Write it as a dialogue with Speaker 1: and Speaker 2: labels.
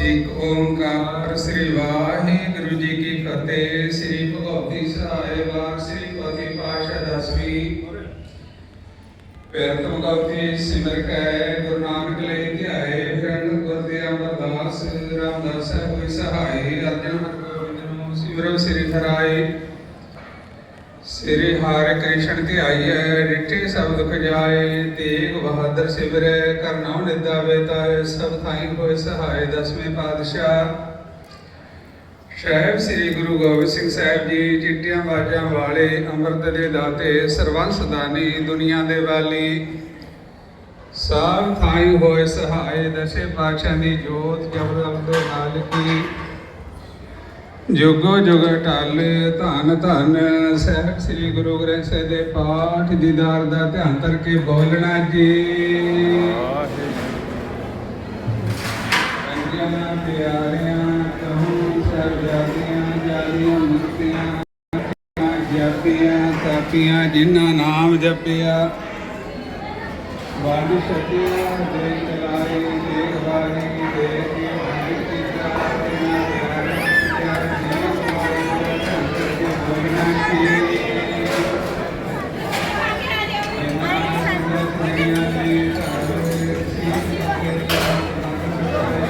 Speaker 1: ਇੱਕ ਓੰਕਾਰ ਸ੍ਰੀ ਵਾਹਿਗੁਰੂ ਜੀ ਕੀ ਫਤਿਹ, ਸ੍ਰੀ ਭਗਵਤੀ ਸਾਹਿਬ, ਸ੍ਰੀ ਪਤੀ ਪਾਸ਼ਾ ਦਸਵੀਂ। ਪੈਰ ਤੋਂ ਗਾਉਤੀ ਸਿਮਰ ਕੈ, ਗੁਰੂ ਨਾਨਕ ਲੈ ਧਿਆਏ ਫਿਰਨ ਗੁਰਦੇ ਅਮਰਦਾਸ ਰਾਮਦਾਸ ਹੋਈ ਸਹਾਈ ਅਰਜਨ ਹਰਗੋਬਿੰਦ ਨੂੰ ਸਿਮਰੋ ਸ੍ਰੀ ਹਰਾਏ ਸ੍ਰੀ ਹਰਿ ਕ੍ਰਿਸ਼ਨ ਧਿਆਈਐ ਰਿਠੇ ਸਭ ਦੁਖ ਜਾਏ ਤੇਗ ਬਹਾਦਰ ਸਿਮਰੈ ਕਰਨਾਉ ਨਿਦਾ ਵੇਤਾਏ ਸਭ ਥਾਈ ਹੋਏ ਸਹਾਇ ਦਸਵੇਂ ਪਾਤਸ਼ਾਹ। ਸਾਹਿਬ ਸ੍ਰੀ ਗੁਰੂ ਗੋਬਿੰਦ ਸਿੰਘ ਸਾਹਿਬ ਜੀ, ਚਿੱਟੀਆਂ ਬਾਜਾਂ ਵਾਲੇ, ਅੰਮ੍ਰਿਤ ਦੇ ਦਾਤੇ, ਸਰਵੰਸ ਦਾਨੀ, ਦੁਨੀਆ ਦੇ ਵਾਲੀ, ਸਭ ਥਾਈ ਹੋਏ ਸਹਾਇ ਦਸੇ ਪਾਤਸ਼ਾਹ ਦੀ ਜੋਤ ਜਬਰ ਅਬਦੋ ਨਾਲ ਕੀ ਜੁਗੋ ਜੁਗ ਟਲ, ਧੰਨ ਧੰਨ ਸਾਹਿਬ ਸ੍ਰੀ ਗੁਰੂ ਗ੍ਰੰਥ ਸਾਹਿਬ ਦੇ ਪਾਠ ਦੀਦਾਰ ਦਾ ਧਿਆਨ ਕਰਕੇ ਬੋਲਣਾ ਜੀ। ਪੰਜਾਂ ਪਿਆਰਿਆਂ, ਕਹੂੰ ਸਭ ਜਾਤੀਆਂ ਜਾਲੀਆਂ ਮੁਕਤੀਆਂ ਜਪੀਆਂ ਤਾਪੀਆਂ ਜਿਨ੍ਹਾਂ ਨਾਮ ਜਪਿਆ। ਵੰਡ ਛਕਿਆ ਦੇ